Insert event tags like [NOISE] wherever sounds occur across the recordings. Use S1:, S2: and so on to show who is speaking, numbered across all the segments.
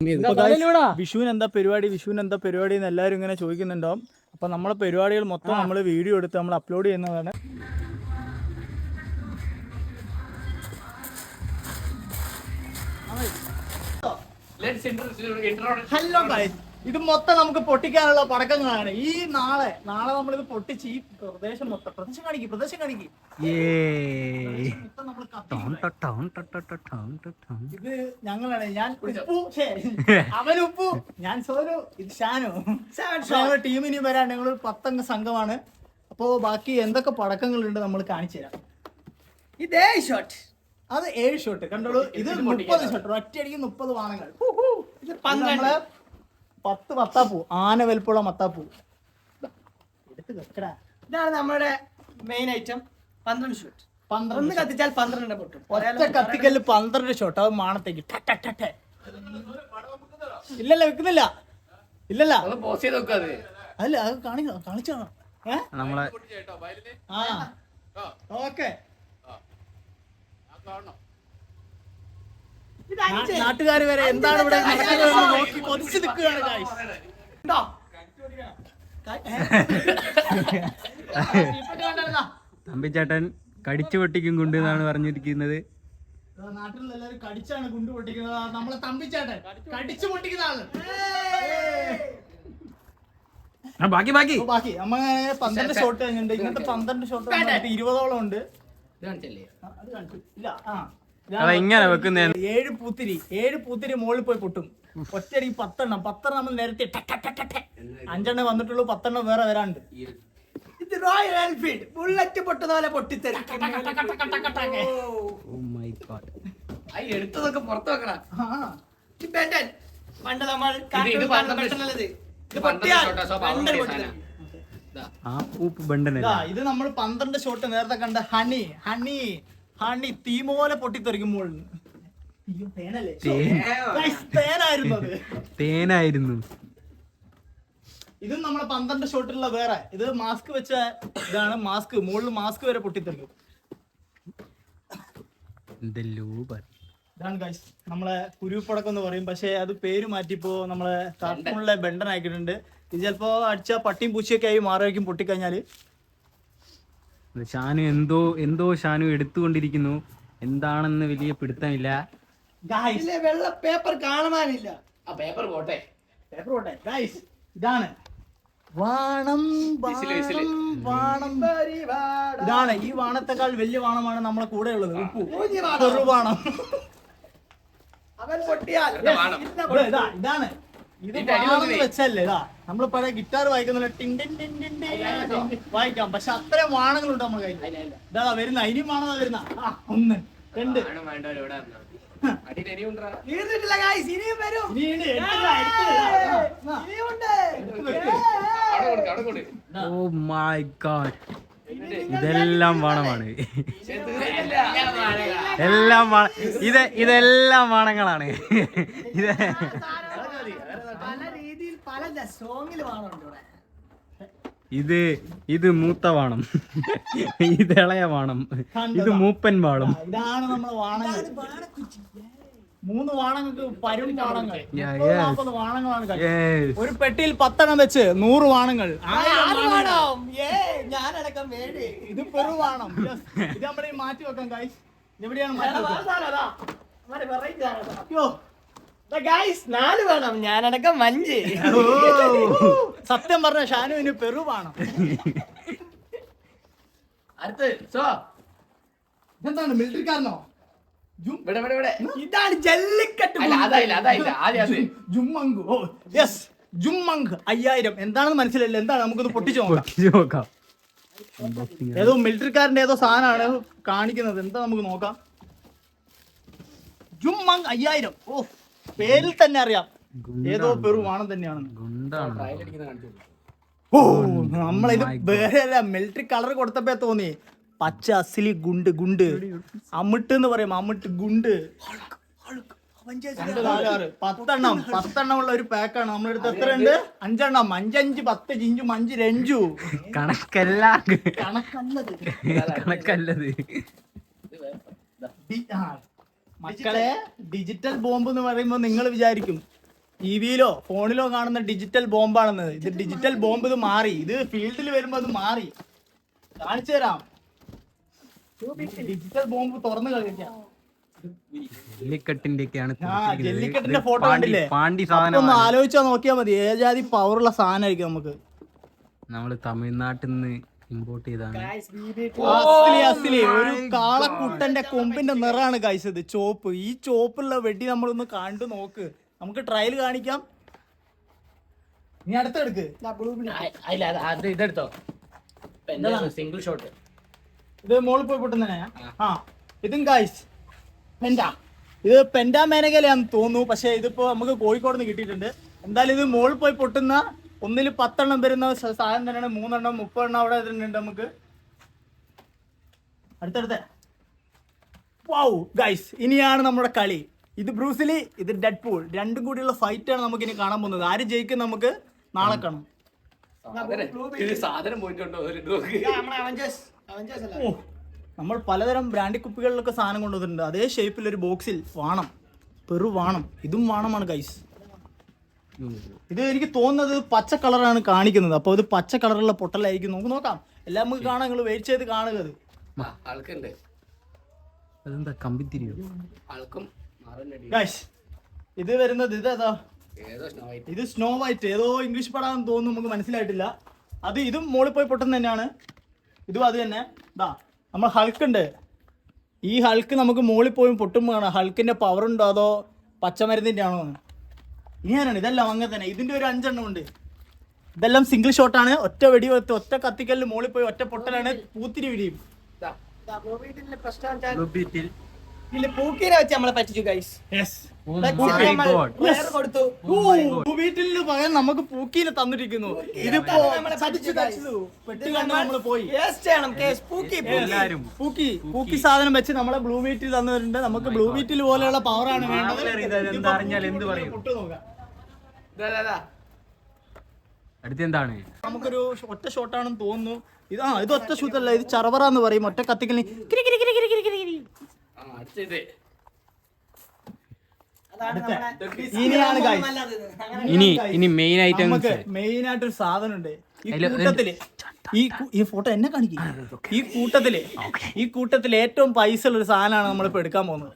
S1: വിഷുവിന് എന്താ പരിപാടി? വിഷുവിന് എന്താ പരിപാടി എന്ന് എല്ലാവരും ഇങ്ങനെ ചോദിക്കുന്നുണ്ടാവും. അപ്പൊ നമ്മളെ പരിപാടികൾ മൊത്തം നമ്മൾ വീഡിയോ എടുത്ത് നമ്മൾ അപ്ലോഡ് ചെയ്യുന്നതാണ്. ഹലോ ഗൈസ് ഇത് മൊത്തം നമുക്ക് പൊട്ടിക്കാനുള്ള പടക്കങ്ങളാണ്. ഈ നാളെ നാളെ ഇത് പൊട്ടിച്ച് ഈ പ്രദേശം മൊത്തം പ്രദേശം കാണിക്കും പ്രദേശം കാണിക്കും. ഇത് ഞങ്ങളാണ്. ഞാൻ ഉപ്പു [LAUGHS] അവൻ ഉപ്പു. ഞാൻ സോനു ഇത് ഷാനു. ഞങ്ങളുടെ ടീമിന് വരാൻ ഞങ്ങൾ ഒരു പത്തംഗ സംഘമാണ്. അപ്പോ ബാക്കി എന്തൊക്കെ പടക്കങ്ങളുണ്ട് നമ്മൾ കാണിച്ചു തരാം.
S2: ഇതേ ഷോട്ട്
S1: അത് ഏഴ് ഷോട്ട് കണ്ടോളൂ? ഇത് മുപ്പത് ഷോട്ട് ഒറ്റയടിക്ക് മുപ്പത് വാണങ്ങൾ. ഇത് നമ്മൾ പത്ത് മത്താപ്പൂ ആന വലിപ്പുള്ള മത്താപ്പൂ. എടുത്ത് വെക്കടാ.
S2: ഇതാണ് നമ്മുടെ മെയിൻ ഐറ്റം പന്ത്രണ്ട് ഷോട്ട്
S1: പന്ത്രണ്ട്
S2: കത്തിച്ചാൽ പന്ത്രണ്ട് പൊട്ടും.
S1: ഒറ്റ കത്തിക്കൽ പന്ത്രണ്ട് ഷോട്ട് അത് മാണത്തേക്ക്. ട, ട, ട, ട. ഇല്ലല്ല വെക്കുന്നില്ല. ഇല്ലല്ല. അല്ല അത് കാണിക്കണം? കാണിച്ചാണോ
S3: നമ്മളെ
S1: ആ. ഓക്കെ. നാട്ടുകാർ വരെ എന്താണ് ഇവിടെ നടക്കുന്നത് നോക്കി കൊതിച്ചു നിൽക്കുകയാണ് ഗായ്സ്
S2: ഉണ്ടോ?
S3: തമ്പിച്ചേട്ടൻ കടിച്ചു പൊട്ടിക്കും കൊണ്ട് എന്നാണ് പറഞ്ഞിരിക്കുന്നത്.
S1: നാട്ടിലുള്ള എല്ലാവരും കടിച്ചാണ് ഗുണ്ട് പൊട്ടിക്കുന്നത്. ആ നമ്മളെ തമ്പിച്ചാട്ടെ കടിച്ചു പൊട്ടിക്കുന്ന
S3: ആൾ. ബാക്കി ബാക്കി.
S1: ബാക്കി. നമ്മ പന്ത്രണ്ട് ഷോട്ട് കഴിഞ്ഞിട്ടുണ്ട്. ഇങ്ങനത്തെ പന്ത്രണ്ട് ഷോട്ട് ഇരുപതോളം ഉണ്ട്.
S4: ഇത് കാണിച്ചല്ലേ
S1: അത് കാണിച്ചു. ഇല്ല ആ.
S3: ഇങ്ങനെ വെക്കുന്നേ.
S1: ഏഴ് പൂത്തിരി ഏഴ് പൂത്തിരി മുകളിൽ പോയി പൊട്ടും. ഒറ്റടി പത്തെണ്ണം പത്തെണ്ണം നമ്മൾ നേരത്തെ. അഞ്ചെണ്ണം വന്നിട്ടുള്ളൂ പത്തെണ്ണം വേറെ വരാണ്ട്
S2: ഇത് റോയൽ എൻഫീൽഡ് ബുള്ളറ്റ് പൊട്ടുന്ന പോലെ പൊട്ടിത്തെറി.
S3: ഓ മൈ ഗോഡ്
S4: ആ എടുത്തതൊക്കെ പുറത്ത് വെക്കടാ.
S2: പണ്ട് നമ്മൾ
S4: ഇത്
S1: നമ്മൾ പന്ത്രണ്ട് ഷോട്ട് നേരത്തെ കണ്ട ഹണി ഹണി ഹണി തീമോല പൊട്ടിത്തെറിക്കുമ്പോൾ തേനായിരുന്നു ഇതും നമ്മളെ പന്ത്രണ്ട് ഷോട്ടിലുള്ള വേറെ. ഇത് മാസ്ക് വെച്ച ഇതാണ് മാസ്ക് മുകളിൽ മാസ്ക് വരെ പൊട്ടിത്തെറിക്കും. ഇതാണ് ഗൈസ് നമ്മളെ കുരുപ്പടക്കം എന്ന് പറയും. പക്ഷെ അത് പേര് മാറ്റിപ്പോ നമ്മളെ കാർട്ടൂണിലെ ബെണ്ടൻ ആക്കിയിട്ടുണ്ട്. ഇത് ചിലപ്പോ അടിച്ച പട്ടിയും പൂച്ചയൊക്കെ ആയി മാറിയായിരിക്കും
S3: പൊട്ടിക്കഴിഞ്ഞാൽ. ഷാനു എന്തോ എന്തോ ഷാനു എടുത്തുകൊണ്ടിരിക്കുന്നു. എന്താണെന്ന് വലിയ പിടുത്തമില്ല.
S1: ഗൈസ്
S2: ഇതിലെ വെള്ള പേപ്പർ കാണാനില്ല
S4: ആ പേപ്പർ പോട്ടെ.
S1: പേപ്പർ പോട്ടെ. ഗൈസ് ഇതാണ്. വാണം. വാണം വാണം. ഇതാണ്. ഈ വാണത്തെക്കാൾ വലിയ വാണമാണ് നമ്മളെ കൂടെ ഉള്ളത്. ഉപ്പു. ചെറുവാണം.
S2: അവൻ പൊട്ടിയാൽ.
S1: ഇതാണ്. ഇത്. വെച്ചല്ലേ ഇതാ. നമ്മൾ പഴയ ഗിറ്റാർ വായിക്കുന്നില്ല ടിൻ ടിൻ ടിൻ ടിൻ ടിൻ വായിക്കാം. പക്ഷെ അത്രയും വാണങ്ങളുണ്ട് നമ്മുടെ കയ്യിൽ. ഇതാ വരുന്ന. ഇനി വാണതാ വരുന്ന. ഒന്ന്. രണ്ട്.
S2: തീർന്നിട്ടില്ല ഗായ്സ് ഇനിയും വരും.
S3: ഓ മൈ ഗോഡ് ഇതെല്ലാം വാണമാണ്. എല്ലാം വാണ ഇത് ഇതെല്ലാം വാണങ്ങളാണ്. ഇത്
S2: പല സോങ്ങിൽ വേണമുണ്ട് ഇവിടെ.
S3: ഇത് ഇത് മൂത്ത വാണം. ഇത് ഇളയ വാണം. ഇത് മൂപ്പൻ വാണം
S1: ഇതാണ് നമ്മൾ വാണങ്ങൾ. മൂന്ന് വാണങ്ങൾക്ക് പരും വാണങ്ങൾ വാണങ്ങളാണ്. ഒരു പെട്ടിയിൽ പത്തെണ്ണം വെച്ച് നൂറ് വാണങ്ങൾ.
S2: ഞാനടക്കം വേണ്ടി.
S1: ഇത് പെറു വാണം. ഇത് നമ്മുടെ മാറ്റി വെക്കാം ഗൈസ് എവിടെയാണ്
S2: വെറൈറ്റി നാല് വേണം. ഞാനടക്കം അഞ്ച്.
S1: സത്യം പറഞ്ഞ ഷാനുവിന് പെറു വേണം.
S4: അടുത്ത് സോ
S1: എന്താണ് മിലിറ്ററിക്കാരനോ
S2: ഇതാണ് ജല്ലിക്കട്ട്
S1: ജുമ്മങ്ക്. ഓ യെസ് ജുമ്മങ്ക്. അയ്യായിരം. എന്താണെന്ന് മനസ്സിലല്ല എന്താണ്? നമുക്കൊന്ന് പൊട്ടിച്ചു നോക്കാം.
S3: പൊട്ടിച്ച് നോക്കാം.
S1: ഏതോ മിലിറ്ററിക്കാരന്റെ ഏതോ സാധനമാണ് കാണിക്കുന്നത്. എന്താ നമുക്ക് നോക്കാം? ജുമ്മങ് അയ്യായിരം. ഓ. പേരിൽ തന്നെ അറിയാം. ഏതോ പെറു വാണം തന്നെയാണ്. ഓ നമ്മളിത് വേറെ അല്ല മിലിറ്ററി കളർ കൊടുത്തപ്പോ തോന്നി. പച്ച അസിലി ഗുണ്ട് ഗുണ്ട്. അമിട്ട് എന്ന് പറയും അമിട്ട് ഗുണ്ട്. പത്തെണ്ണം പത്തെണ്ണം. ഉള്ള ഒരു പാക്കാണ് നമ്മളെടുത്ത് എത്ര ഉണ്ട്? അഞ്ചെണ്ണം. അഞ്ചഞ്ച് പത്ത് ജിഞ്ചു അഞ്ച് രഞ്ചു.
S3: കണക്കല്ല
S1: കണക്കല്ലത്.
S3: കണക്കല്ലത്.
S1: മക്കളെ ഡിജിറ്റൽ ബോംബ് എന്ന് പറയുമ്പോൾ നിങ്ങൾ വിചാരിക്കും ടി വിയിലോ ഫോണിലോ കാണുന്ന ഡിജിറ്റൽ ബോംബാണെന്ന് ഇത് ഡിജിറ്റൽ ബോംബ് ഇത് മാറി. ഇത് ഫീൽഡിൽ വരുമ്പോ അത് മാറി. കാണിച്ചു തരാം. ഡിജിറ്റൽ ബോംബ് തുറന്നു കളിക്കാം.
S3: ജല്ലിക്കെട്ടിന്റെ ഒക്കെയാണ്
S1: ആ ജല്ലിക്കെട്ടിന്റെ ഫോട്ടോ കണ്ടില്ലേ?
S3: പാണ്ടി സാധനം
S1: ഒന്ന് ആലോചിച്ചാ നോക്കിയാ മതി. ഏജാതി പവറുള്ള സാധനമായിരിക്കും നമുക്ക്.
S3: നമ്മൾ തമിഴ്നാട്ടിൽ നിന്ന് ഇമ്പോർട്ട് ചെയ്താണ്.
S1: അസ്ലി അസ്ലി ഒരു കാളക്കുട്ടന്റെ കൊമ്പിന്റെ നിറാണ് ഗൈസ് ഇത് ചോപ്പ്. ഈ ചോപ്പുള്ള വെടി നമ്മളൊന്ന് കണ്ടു നോക്ക്. നമുക്ക് ട്രയൽ കാണിക്കാം. നീ അടുത്തെടുക്ക്
S4: അത് ഇതെടുത്തോ. സിംഗിൾ ഷോട്ട്
S1: ഇത്. മോളിൽ പോയി പൊട്ടുന്നേ ആ. ഇതും ഗൈസ് പെൻഡ ഇത് പെൻഡ മേനകയിലാന്ന് തോന്നുന്നു പക്ഷെ ഇതിപ്പോ നമുക്ക് കോഴിക്കോട് നിന്ന് കിട്ടിയിട്ടുണ്ട്. എന്തായാലും ഇത് മോളിൽ പോയി പൊട്ടുന്ന ഒന്നിൽ പത്തെണ്ണം വരുന്ന സാധനം തന്നെയാണ്. മൂന്നെണ്ണം മുപ്പതെണ്ണം അവിടെ ഇതിലുണ്ട് നമുക്ക്. അടുത്തടുത്ത. വൗ ഗൈസ് ഇനിയാണ് നമ്മുടെ കളി. ഇത് ബ്രൂസിലി ഇത് ഡെഡ് പൂൾ രണ്ടും കൂടിയുള്ള ഫൈറ്റ് ആണ് നമുക്ക് ഇനി കാണാൻ പോകുന്നത്. ആര് ജയിക്കും നമുക്ക് നാളെ കാണാം.
S4: സാധനം. ഇത് സാധനം പോയിട്ടുണ്ടോ. ഒരു നോക്ക്
S2: അവഞ്ചേഴ്സ് അവഞ്ചേഴ്സ് അല്ല.
S1: നമ്മൾ പലതരം ബ്രാൻഡി കുപ്പികളിലൊക്കെ സാധനം കൊണ്ടുവന്നിട്ടുണ്ട്. അതേ ഷേപ്പിൽ ഒരു ബോക്സിൽ വാണം. പെറു വാണം ഇതും വാണമാണ് ഗൈസ് ഇത് എനിക്ക് തോന്നുന്നത് പച്ച കളറാണ് കാണിക്കുന്നത്. അപ്പോൾ ഇത് പച്ച കളറുള്ള പൊട്ടലായിരിക്കും. നമുക്ക് നോക്കാം. എല്ലാം നമുക്ക് കാണാം. നിങ്ങൾ വെയിറ്റ് ചെയ്ത് കാണുക അത്.
S4: ആൾക്കുണ്ട്.
S3: അതെന്താ
S4: ആൾക്കും
S1: ഗൈസ് ഇത് വരുന്നത് ഇത് ഏതാ?
S4: ഏതോ സ്നോ വൈറ്റ്
S1: ഇത് സ്നോ വൈറ്റ് ഏതോ ഇംഗ്ലീഷ് പടാന്ന് തോന്നുന്നു നമുക്ക് മനസ്സിലായിട്ടില്ല. അത് ഇതും മോളിൽ പോയി പൊട്ടുന്ന തന്നെയാണ്. ഇതും അത് തന്നെ. ഇതാ നമ്മൾ ഹൾക്ക് ഉണ്ട്. ഈ ഹൾക്ക് നമുക്ക് മോളിൽ പോയി പൊട്ടുമ്പോഴാണ് ഹൾക്കിന്റെ പവർ ഉണ്ടോ അതോ പച്ചമരുന്നിന്റെ ആണോ എന്ന്? ഇങ്ങനെയാണ് ഇതെല്ലാം അങ്ങനെ തന്നെ. ഇതിന്റെ ഒരു അഞ്ചെണ്ണം ഉണ്ട്. ഇതെല്ലാം സിംഗിൾ ഷോട്ടാണ് ഒറ്റ വെടി വെത്ത് ഒറ്റ കത്തിക്കല്ല് മുകളിൽ പോയി ഒറ്റ പൊട്ടലാണ് പൂത്തിരി വിടിയും
S2: വീട്ടിലെ പ്രശ്നം ഇതിൽ പൂക്കീനെ വെച്ച് നമ്മളെ പറ്റിച്ചു ഗൈസ്
S3: Oh.
S2: കൊടുത്തു.
S1: വീട്ടിൽ പകരം നമുക്ക് പൂക്കീനെ തന്നിരിക്കുന്നു. ഇതിപ്പോ
S2: പൂക്കി
S1: പൂക്കി. പൂക്കി സാധനം വെച്ച് നമ്മളെ ബ്ലൂ ബീറ്റിൽ തന്നിട്ടുണ്ട് നമുക്ക് ബ്ലൂ ബീറ്റിൽ പോലെയുള്ള പവർ ആണ് വേണ്ടത്.
S3: മാവലറി ഇത് എന്താ അറിഞ്ഞാൽ എന്ത് പറയും?
S1: പൊട്ട് നോക്കാം
S4: ഇതാ, ഇതാ, ഇതാ.
S3: അടുത്ത് എന്താണ്
S1: നമുക്കൊരു ഒറ്റ ഷോട്ടാണെന്ന് തോന്നുന്നു ഇത് ആ ഇത്. ഒറ്റ ഷൂട്ടല്ല ഇത് ചറവറ എന്ന് പറയും ഒറ്റ
S4: കത്തിക്കലി
S1: ഇനിയാണ്.
S3: ഇനി ഇനി മെയിൻ ഐറ്റം
S1: നമുക്ക് മെയിൻ ആയിട്ടൊരു സാധനം ഉണ്ട് ഈ കൂട്ടത്തിൽ. ഈ ഈ ഫോട്ടോ എന്നെ കാണിക്കും ഈ കൂട്ടത്തിൽ ഈ കൂട്ടത്തിൽ ഏറ്റവും പൈസ ഉള്ള ഒരു സാധനമാണ് നമ്മളിപ്പോ എടുക്കാൻ പോകുന്നത്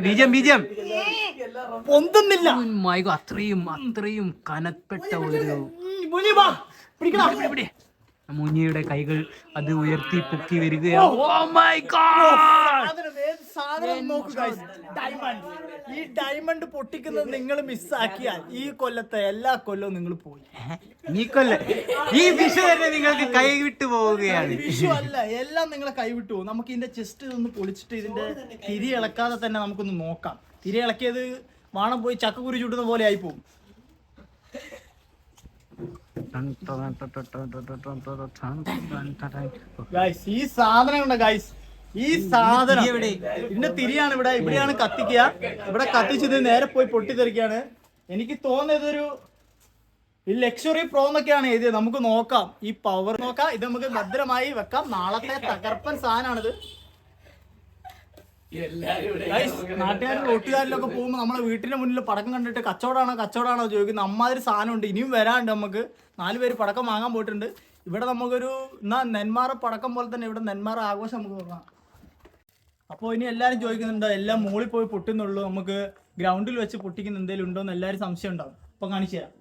S3: ബീജം ബീജം
S1: പൊന്തുന്നില്ല
S3: അത്രയും അത്രയും കനപ്പെട്ട ഒരു
S1: പിടിക്കണം.
S3: മുനിയുടെ കൈകൾ അത് ഉയർത്തി പൊക്കി വരികയാണ്. Oh my God!
S1: സാധനം, ഏത് സാധനം നോക്കൂ guys. ഡയമണ്ട് ഈ ഡയമണ്ട് പൊട്ടിക്കുന്നത് നിങ്ങൾ മിസ്സാക്കിയാൽ ഈ കൊല്ലത്തെ എല്ലാ കൊല്ലവും നിങ്ങൾ പോയി.
S3: ഈ കൊല്ലം ഈ വിഷു തന്നെ നിങ്ങൾക്ക് കൈവിട്ടു പോവുകയാണ്.
S1: വിഷു അല്ല എല്ലാം നിങ്ങളെ കൈവിട്ടു പോകും. നമുക്ക് ഇതിന്റെ ചെസ്റ്റ് ഒന്ന് പൊളിച്ചിട്ട് ഇതിന്റെ തിരി ഇളക്കാതെ തന്നെ നമുക്കൊന്ന് നോക്കാം. തിരി ഇളക്കിയത് വാണം പോയി ചക്കക്കുരി ചുട്ടുന്ന പോലെ ആയി പോകും. ഈ സാധനം ഉണ്ട് ഗൈസ് ഈ സാധനം. ഇതിന്റെ തിരിയാണ് ഇവിടെ. ഇവിടെയാണ് കത്തിക്കുക. ഇവിടെ കത്തിച്ചത് നേരെ പോയി പൊട്ടിത്തെറിക്കാണ് എനിക്ക് തോന്നുന്നത് ഒരു ഈ ലക്ഷറി പ്രോ എന്നൊക്കെയാണ് എഴുതിയത് നമുക്ക് നോക്കാം. ഈ പവർ നോക്കാം. ഇത് നമുക്ക് ഭദ്രമായി വെക്കാം. നാളത്തെ തകർപ്പൻ സാധനമാണിത്.
S4: എല്ലാരും ഇവിടെ
S1: ഗൈസ് നാട്ടുകാരും റോട്ടുകാരിലൊക്കെ പോകുമ്പോൾ നമ്മളെ വീട്ടിന്റെ മുന്നിൽ പടക്കം കണ്ടിട്ട് കച്ചവടമാണോ കച്ചവടമാണോ ചോദിക്കുന്നത് അമ്മാതിരി സാധനമുണ്ട്. ഇനിയും വരാണ്ട് നമുക്ക്. നാല് പേര് പടക്കം വാങ്ങാൻ പോയിട്ടുണ്ട്. ഇവിടെ നമുക്കൊരു എന്നാ നെന്മാറ പടക്കം പോലെ തന്നെ ഇവിടെ നെന്മാറ ആഘോഷം നമുക്ക് നോക്കാം. അപ്പോൾ ഇനി എല്ലാവരും ചോദിക്കുന്നുണ്ടോ എല്ലാം മുകളിൽ പോയി പൊട്ടുന്നുള്ളൂ. നമുക്ക് ഗ്രൗണ്ടിൽ വെച്ച് പൊട്ടിക്കുന്ന എന്തെങ്കിലും ഉണ്ടോ എന്ന് എല്ലാവരും സംശയം ഉണ്ടാവും. അപ്പൊ കാണിച്ചു തരാം.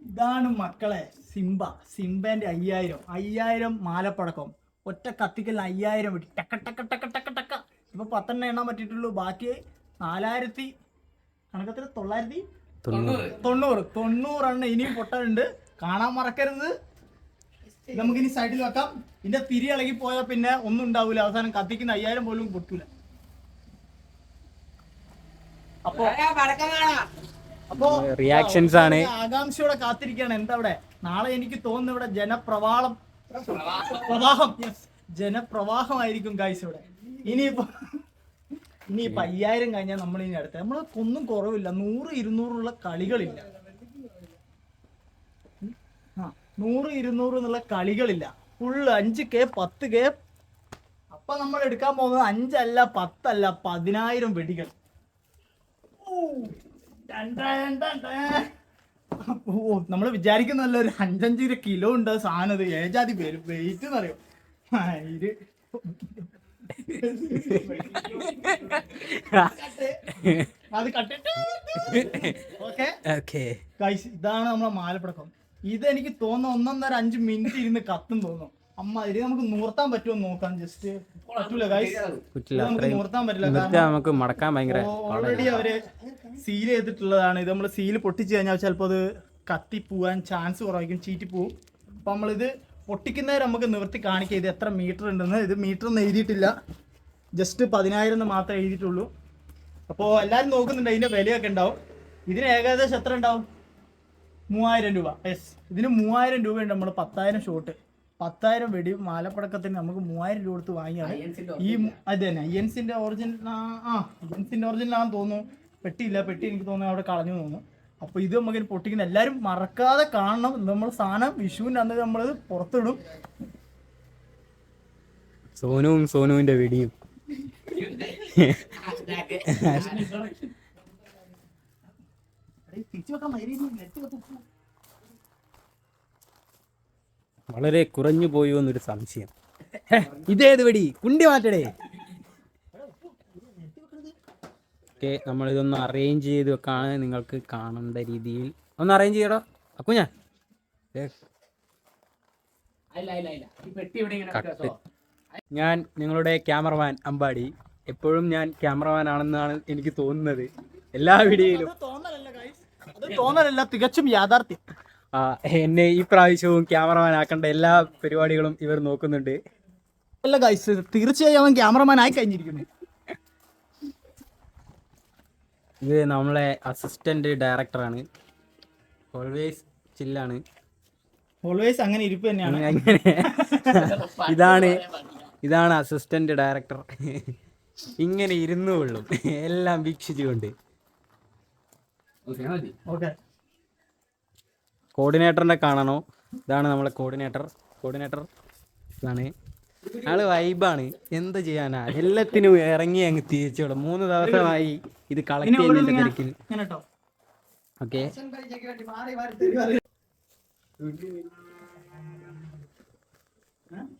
S1: ഇതാണ് മക്കളെ സിംബ. സിംബന്റെ അയ്യായിരം. അയ്യായിരം മാലപ്പടക്കം. ഒറ്റ കത്തിക്കൽ അയ്യായിരം വെട്ടി. ടക്ക ടക്ക ടക്ക ടക്ക ടക്ക. ഇപ്പൊ പത്തെണ്ണം എണ്ണാൻ പറ്റിയിട്ടുള്ളൂ. ബാക്കി നാലായിരത്തി കണക്കത്തിൽ തൊള്ളായിരത്തി തൊണ്ണൂറ്. തൊണ്ണൂറെണ്ണം ഇനിയും പൊട്ടാനുണ്ട്. കാണാൻ മറക്കരുത്. നമുക്ക് ഇനി സൈഡിൽ വെക്കാം. ഇതിന്റെ തിരി ഇളകി പോയാൽ പിന്നെ ഒന്നും ഉണ്ടാവില്ല അവസാനം കത്തിക്കുന്ന അയ്യായിരം പോലും പൊട്ടൂല. അപ്പോ അപ്പോ
S3: Reactions ആണ്.
S1: ആകാംക്ഷയോടെ കാത്തിരിക്കുകയാണ്. എന്താ അവിടെ? നാളെ എനിക്ക് തോന്നുന്നു ഇവിടെ ജനപ്രവാളം പ്രവാഹം. ജനപ്രവാഹമായിരിക്കും ഗൈസ് ഇവിടെ. ഇനിയിപ്പോ ഇനിയിപ്പോ അയ്യായിരം കഴിഞ്ഞാൽ നമ്മൾ ഇനി അടുത്ത. നമ്മൾ ഒന്നും കുറവില്ല. നൂറ് ഇരുന്നൂറുള്ള കളികളില്ല. ആ നൂറ് ഇരുന്നൂറ് എന്നുള്ള കളികളില്ല. ഫുള്ള് അഞ്ച് കെ പത്ത് കെ അപ്പൊ നമ്മൾ എടുക്കാൻ പോകുന്നത് അഞ്ചല്ല പത്തല്ല പതിനായിരം വെടികൾ. ഓ. ഓ നമ്മൾ വിചാരിക്കുന്നല്ല ഒരു അഞ്ചഞ്ചര കിലോ ഉണ്ട് സാധനത് ഏജാതി പേര് വെയിറ്റ് എന്നറിയോ? ഇത്. അത് കട്ടിട്ട് ഓക്കെ? ഇതാണ് നമ്മളെ മാലപ്പടക്കം. ഇത് എനിക്ക് തോന്നുന്നു ഒന്നൊന്നര അഞ്ച് മിനിറ്റ് ഇരുന്ന് കത്തും തോന്നും അമ്മ ഇത് നമുക്ക് നൂർത്താൻ പറ്റുമോ നോക്കാം. ജസ്റ്റ് പറ്റൂല നമുക്ക് നൂർത്താൻ പറ്റില്ല.
S3: നമുക്ക് മടക്കാൻ ഭയങ്കര
S1: ഓൾറെഡി അവർ സീൽ ചെയ്തിട്ടുള്ളതാണ്. ഇത് നമ്മൾ സീൽ പൊട്ടിച്ച് കഴിഞ്ഞാൽ ചിലപ്പോൾ അത് കത്തിപ്പോവാൻ ചാൻസ് കുറവായിരിക്കും. ചീറ്റി പോവും. അപ്പം നമ്മളിത് പൊട്ടിക്കുന്നവരെ നമുക്ക് നിവർത്തി കാണിക്കാം. ഇത് എത്ര മീറ്റർ ഉണ്ടെന്ന്. ഇത് മീറ്റർ ഒന്നും എഴുതിയിട്ടില്ല. ജസ്റ്റ് പതിനായിരം എന്ന് മാത്രമേ എഴുതിയിട്ടുള്ളൂ. അപ്പോൾ എല്ലാവരും നോക്കുന്നുണ്ട്. അതിന്റെ വിലയൊക്കെ ഉണ്ടാവും. ഇതിന് ഏകദേശം എത്ര ഉണ്ടാവും? മൂവായിരം രൂപ. യെസ് ഇതിന് മൂവായിരം രൂപയുണ്ട് നമ്മൾ പത്തായിരം ഷോട്ട് പത്തായിരം വെടി മാലപ്പടക്കത്തിന് നമുക്ക് മൂവായിരം രൂപ കൊടുത്ത് വാങ്ങിയാണ്. ഈ അത് തന്നെ എൻസിന്റെ ഒറിജിനൽ ആ എൻസിന്റെ ഒറിജിനൽ ആണെന്ന് തോന്നുന്നു. പെട്ടിയില്ല. പെട്ടി എനിക്ക് തോന്നുന്നു അവിടെ കളഞ്ഞു തോന്നുന്നു. അപ്പൊ ഇത് നമുക്ക് പൊട്ടിക്കുന്ന എല്ലാരും മറക്കാതെ കാണണം. നമ്മൾ സാധനം വിഷുവിന്റെ അന്ന് നമ്മൾ പുറത്തിടും.
S3: സോനുവും സോനുവിന്റെ വെടിയും. വളരെ കുറഞ്ഞു പോയോ എന്നൊരു സംശയം. ഇതേത് വെടി? കുണ്ടി മാറ്റടേ. ഓക്കെ നമ്മളിതൊന്ന് അറേഞ്ച് ചെയ്ത് വെക്കാണ് നിങ്ങൾക്ക് കാണേണ്ട രീതിയിൽ. ഒന്ന് അറേഞ്ച് ചെയ്യടോ. അക്കു
S4: ഞാൻ അല്ല അല്ല ഈ പെട്ടി ഇവിടെ ഇങ്ങനെ
S3: കട്ട്. ഞാൻ നിങ്ങളുടെ ക്യാമറമാൻ അമ്പാടി. എപ്പോഴും ഞാൻ ക്യാമറമാൻ ആണെന്നാണ് എനിക്ക് തോന്നുന്നത്. എല്ലാ വീഡിയോയിലും.
S1: തോന്നലല്ല guys. അത് തോന്നലല്ല തികച്ചും യാഥാർത്ഥ്യം.
S3: ആ, എന്നെ ഈ പ്രാവശ്യവും ക്യാമറമാൻ ആക്കേണ്ട എല്ലാ പരിപാടികളും ഇവർ നോക്കുന്നുണ്ട്.
S1: അല്ല ഗൈസ് തീർച്ചയായും അവൻ ക്യാമറമാൻ ആയി കഴിഞ്ഞിരിക്കുന്നു.
S3: ഇത് നമ്മളെ അസിസ്റ്റന്റ് ഡയറക്ടറാണ് ഓൾവേസ് ചില്ലാണ്
S1: ഓൾവേസ് അങ്ങനെ ഇരിപ്പ് തന്നെയാണ്.
S3: അങ്ങനെ ഇതാണ് ഇതാണ് അസിസ്റ്റന്റ് ഡയറക്ടർ ഇങ്ങനെ ഇരുന്നു കൊള്ളും എല്ലാം വീക്ഷിച്ചുകൊണ്ട്. കോർഡിനേറ്ററിനെ കാണണോ? ഇതാണ് നമ്മളെ കോർഡിനേറ്റർ കോർഡിനേറ്റർ ഇതാണ്. ആൾ വൈബാണ് എന്ത് ചെയ്യാനാ? എല്ലാത്തിനും ഇറങ്ങി അങ്ങ് തിരിച്ചോളും. മൂന്ന് ദിവസമായി ഇത് കളക്ട് ചെയ്യുന്നില്ലെങ്കിൽ തിരക്കിൽ. ഓക്കെ
S1: കഴിഞ്ഞില്ല ആകെ രണ്ട് വീട്ടിലാണല്ലോ നിങ്ങളുള്ളൂ
S3: ത്രീ എക്സലാട്ടതാ
S1: ആ, ഇനി ഇനി ഇങ്ങനെ ഇരിക്കുന്ന ഫോട്ടോ ഇങ്ങനെ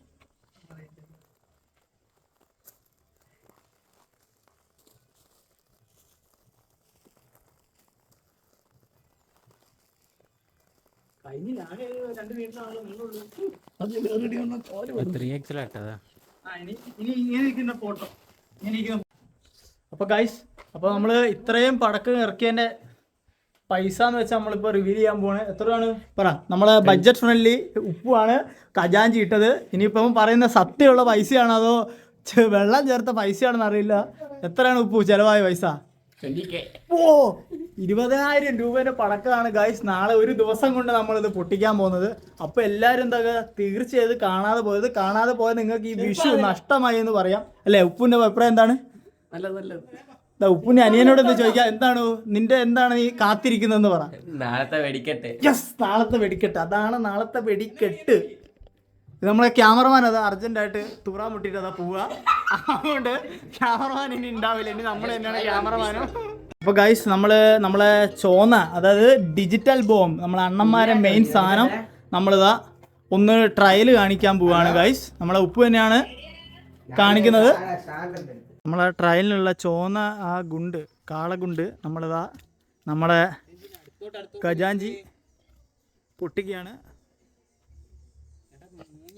S1: ഇരിക്കുന്ന അപ്പൊ ഗൈസ് അപ്പൊ നമ്മൾ ഇത്രയും പടക്കം ഇറക്കിയതിന്റെ പൈസ എന്ന് വെച്ചാൽ നമ്മളിപ്പോ റിവീൽ ചെയ്യാൻ പോണ് എത്രയാണ്? പറ. നമ്മളെ ബഡ്ജറ്റ് ഫ്രണ്ട്ലി ഉപ്പുമാണ് ഖജാഞ്ചി ഇട്ടത്. ഇനിയിപ്പം പറയുന്ന സത്യമുള്ള പൈസയാണോ അതോ വെള്ളം ചേർത്ത പൈസയാണെന്ന് അറിയില്ല. എത്രയാണ് ഉപ്പു? ചെലവായ പൈസ? ഓ ഇരുപതിനായിരം രൂപേന്റെ പടക്കമാണ് ഗൈസ് നാളെ ഒരു ദിവസം കൊണ്ട് നമ്മളിത് പൊട്ടിക്കാൻ പോകുന്നത്. അപ്പോൾ എല്ലാരും എന്താ തീർച്ചയായും കാണാതെ പോയത് കാണാതെ പോയത് നിങ്ങൾക്ക് ഈ വിഷു നഷ്ടമായി എന്ന് പറയാം. അല്ലെ ഉപ്പുവിന്റെ അഭിപ്രായം എന്താണ്?
S4: നല്ലത് നല്ലത്.
S1: അനിയനോട് എന്താ ചോദിക്കാം? എന്താണ്? നിന്റെ എന്താണ് നീ കാത്തിരിക്കുന്നതെന്ന് പറ.
S4: നാളത്തെ വെടിക്കെട്ട്.
S1: യെസ് നാളത്തെ വെടിക്കെട്ട്. അതാണ് നാളത്തെ വെടിക്കെട്ട്. നമ്മളെ ക്യാമറമാൻ അത് അർജന്റായിട്ട് തുറാൻ മുട്ടിട്ട് അതാ പോവുക. അതുകൊണ്ട് ക്യാമറമാൻ ഇനി ഉണ്ടാവില്ല. ഇനി നമ്മൾ തന്നെയാണ് ക്യാമറമാനും. അപ്പൊ ഗൈസ് നമ്മൾ നമ്മളെ ചോന്ന അതായത് ഡിജിറ്റൽ ബോം നമ്മളെ അണ്ണന്മാരെ മെയിൻ സാധനം നമ്മളിതാ ഒന്ന് ട്രയൽ കാണിക്കാൻ പോവാണ് ഗൈസ് നമ്മളെ ഉപ്പ് തന്നെയാണ് കാണിക്കുന്നത്. നമ്മളെ ട്രയലിനുള്ള ചോന്ന ആ ഗുണ്ട് കാളഗുണ്ട് നമ്മളിതാ നമ്മളെ ഖജാഞ്ചി പൊട്ടിക്കുകയാണ്.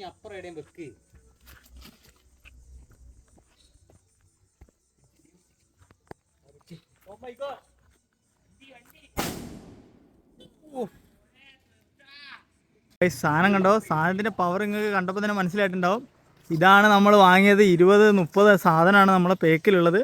S3: അപ്പുറം എവിടെയും
S1: വെക്ക്. സാധനം കണ്ടോ? സാധനത്തിന്റെ പവർ നിങ്ങൾക്ക് കണ്ടപ്പോൾ തന്നെ മനസ്സിലായിട്ടുണ്ടാവും. ഇതാണ് നമ്മൾ വാങ്ങിയത് ഇരുപത് മുപ്പത് സാധനമാണ് നമ്മളെ പേക്കിലുള്ളത്